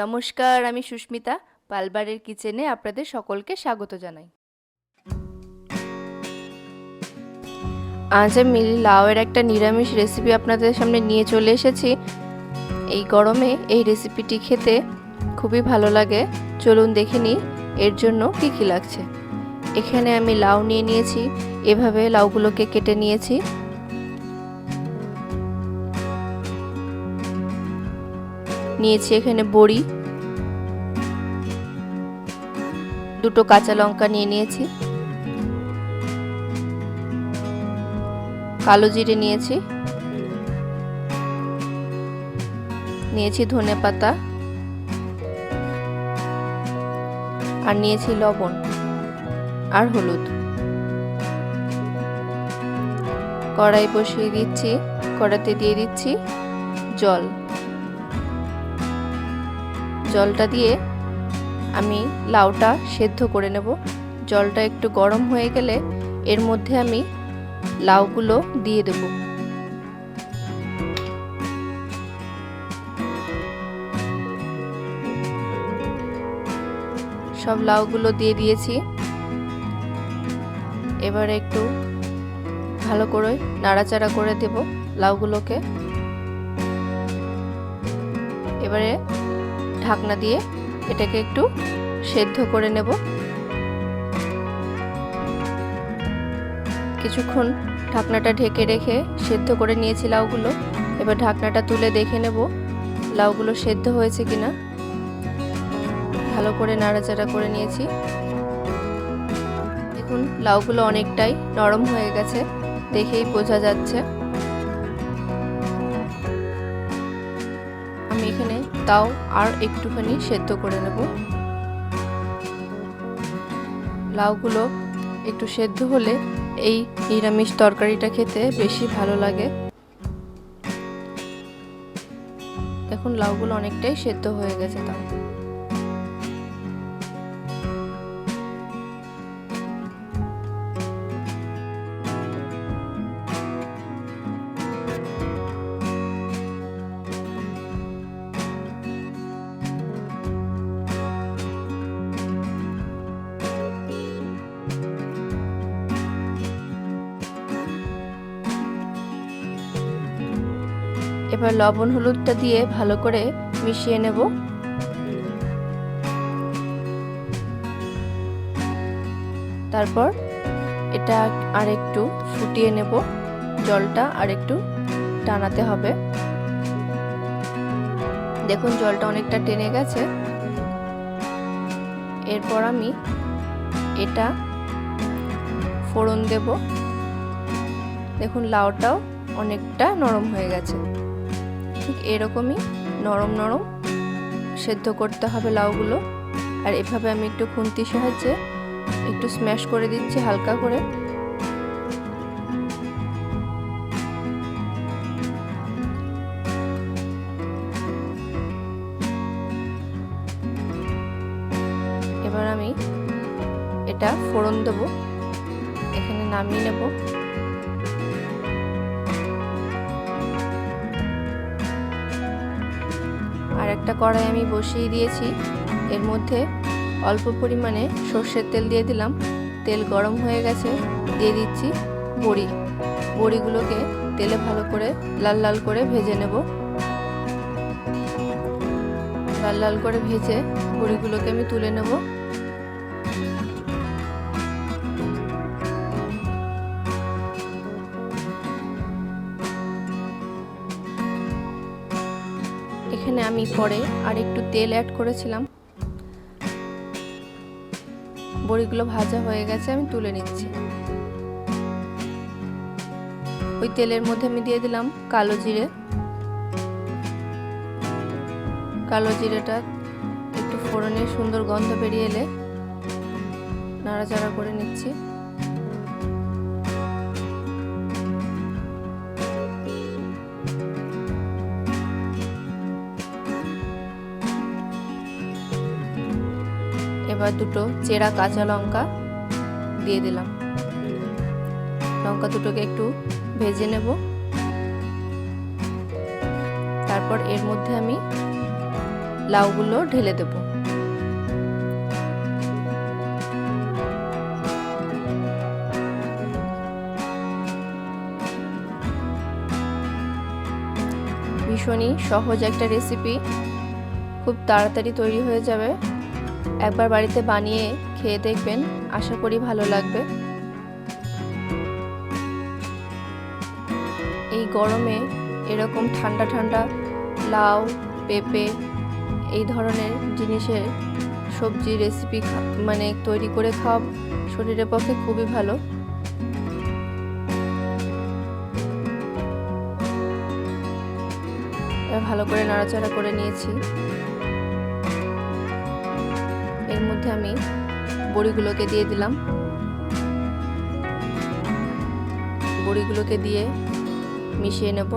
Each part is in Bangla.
নমস্কার, আমি সুস্মিতা। পালবারের কিচেনে আপনাদের সকলকে স্বাগত জানাই। আজ আমি লাউয়ের একটা নিরামিষ রেসিপি আপনাদের সামনে নিয়ে চলে এসেছি। এই গরমে এই রেসিপিটি খেতে খুবই ভালো লাগে। চলুন দেখে নিই এর জন্য কী কী লাগছে। এখানে আমি লাউ নিয়ে নিয়েছি। এভাবে লাউগুলোকে কেটে নিয়েছি। নিয়েছি এখানে বড়ি। দুটো কাঁচা লঙ্কা নিয়ে নিয়েছি। কালো জিরে নিয়েছি। নিয়েছি ধনে পাতা। আর নিয়েছি লবণ আর হলুদ। কড়াই বসিয়ে দিচ্ছি কড়াতে দিয়ে দিচ্ছি জল। জলটা দিয়ে আমি লাউটা সেদ্ধ করে নেব। জলটা একটু গরম হয়ে গেলে এর মধ্যে আমি লাউগুলো দিয়ে দেব। সব লাউগুলো দিয়ে দিয়েছি। এবারে একটু ভালো করে নাড়াচাড়া করে দেব লাউগুলোকে। এবারে ঢাকনা দিয়ে এটাকে একটু সেদ্ধ করে নেব। কিছুক্ষণ ঢাকনাটা ঢেকে রেখে সেদ্ধ করে নিয়েছি লাউগুলো। এবার ঢাকনাটা তুলে দেখে নেব লাউগুলো সেদ্ধ হয়েছে কিনা। ভালো করে নাড়াচাড়া করে নিয়েছি। দেখুন, লাউগুলো অনেকটাই নরম হয়ে গেছে, দেখেই বোঝা যাচ্ছে। আমি এখানে তাও আর একটুখানি সেদ্ধ করে নেব। লাউগুলো একটু সেদ্ধ হলে এই নিরামিষ তরকারিটা খেতে বেশি ভালো লাগে। এখন লাউগুলো অনেকটাই সেদ্ধ হয়ে গেছে তাও। এবার লবণ হলুদটা দিয়ে ভালো করে মিশিয়ে নেব। তারপর এটা আর একটু ফুটিয়ে নেব। জলটা আর একটু টানাতে হবে। দেখুন, জলটা অনেকটা টেনে গেছে। এরপর আমি এটা ফোড়ন দেব। দেখুন, লাউটাও অনেকটা নরম হয়ে গেছে। ঠিক এরকমই নরম নরম সেদ্ধ করতে হবে লাউগুলো। আর এভাবে আমি একটু খুন্তির সাহায্যে একটু স্ম্যাশ করে দিচ্ছি হালকা করে। এবার আমি এটা ফোড়ন দেবো। এখানে নামিয়ে নেব। একটা কড়াই আমি বসিয়ে দিয়েছি। এর মধ্যে অল্প পরিমাণে সর্ষের তেল দিয়ে দিলাম। তেল গরম হয়ে গেছে, দিয়ে দিচ্ছি বড়ি। বড়িগুলোকে তেলে ভালো করে লাল লাল করে ভেজে নেব। লাল লাল করে ভেজে বড়িগুলোকে আমি তুলে নেব। এখানে আমি পরে আর একটু তেল অ্যাড করেছিলাম। বড়িগুলো ভাজা হয়ে গেছে, আমি তুলে নিচ্ছি। ওই তেলের মধ্যে আমি দিয়ে দিলাম কালো জিরে। কালো জিরেটা একটু ফোড়নের সুন্দর গন্ধ বেরিয়ে এলে নাড়াচাড়া করে নিচ্ছি। এবার দুটো চেরা কাঁচা লঙ্কা দিয়ে দিলাম। লঙ্কা দুটোকে একটু ভেজে নেব। তারপর এর মধ্যে আমি লাউগুলো ঢেলে দেব। ভীষণই সহজ একটা রেসিপি খুব তাড়াতাড়ি তৈরি হয়ে যাবে। একবার বাড়িতে বানিয়ে খেয়ে দেখবেন, আশা করি ভালো লাগবে। এই গরমে এরকম ঠান্ডা ঠান্ডা লাউ, পেঁপে এই ধরনের জিনিসের সবজি রেসিপি মানে তৈরি করে খাওয়া শরীরের পক্ষে খুবই ভালো। ভালো করে নাড়াচাড়া করে নিয়েছি। মধ্যে আমি বড়িগুলোকে দিয়ে দিলাম। বড়িগুলোকে দিয়ে মিশিয়ে নেব।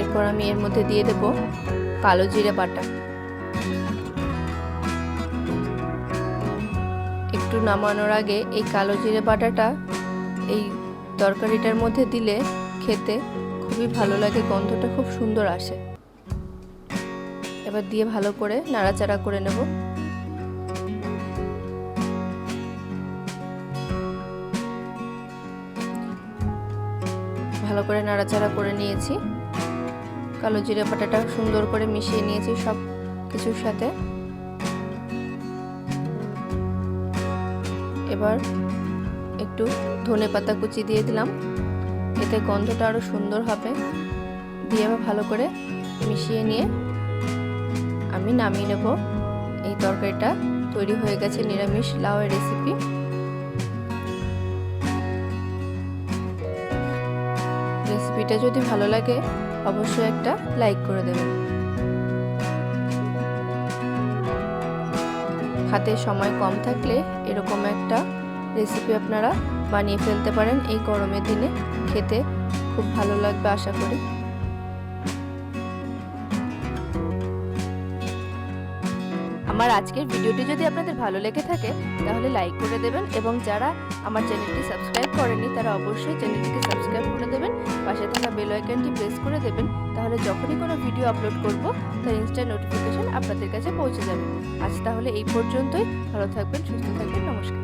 এরপর আমি এর মধ্যে দিয়ে দেব কালো জিরে বাটা। একটু নামানোর আগে এই কালো জিরে বাটাটা এই তরকারিটার মধ্যে দিলে খেতে খুবই ভালো লাগে, গন্ধটা খুব সুন্দর আসে। এবার দিয়ে ভালো করে নাড়াচাড়া করে নেব। ভালো করে নাড়াচাড়া করে নিয়েছি। কালো জিরে পাটাটা সুন্দর করে মিশিয়ে নিয়েছি সব কিছুর সাথে। এবার একটু ধনে পাতা কুচি দিয়ে দিলাম। এতে গন্ধটা আরও সুন্দর হবে। দিয়ে আবার ভালো করে মিশিয়ে নিয়ে আমি নামিয়ে নেব। এই তরকারিটা তৈরি হয়ে গেছে নিরামিষ লাউয়ের রেসিপি রেসিপিটা যদি ভালো লাগে, অবশ্যই একটা লাইক করে দেবেন। হাতে সময় কম থাকলে এরকম একটা রেসিপি আপনারা বানিয়ে ফেলতে পারেন এই গরমের দিনে। খেতে খুব ভালো লাগবে, আশা করি। আমার আজকের ভিডিওটি যদি আপনাদের ভালো লেগে থাকে, তাহলে লাইক করে দেবেন এবং যারা আমার চ্যানেলটি সাবস্ক্রাইব করেনি তারা অবশ্যই চ্যানেলটিকে সাবস্ক্রাইব করে দেবেন, পাশে থাকা বেল আইকনটি প্রেস করে দেবেন, তাহলে যখনই কোনো ভিডিও আপলোড করব, তার ইনস্ট্যান্ট নোটিফিকেশন আপনাদের কাছে পৌঁছে যাবে। আজ তাহলে এই পর্যন্তই, ভালো থাকবেন, সুস্থ থাকবেন, নমস্কার।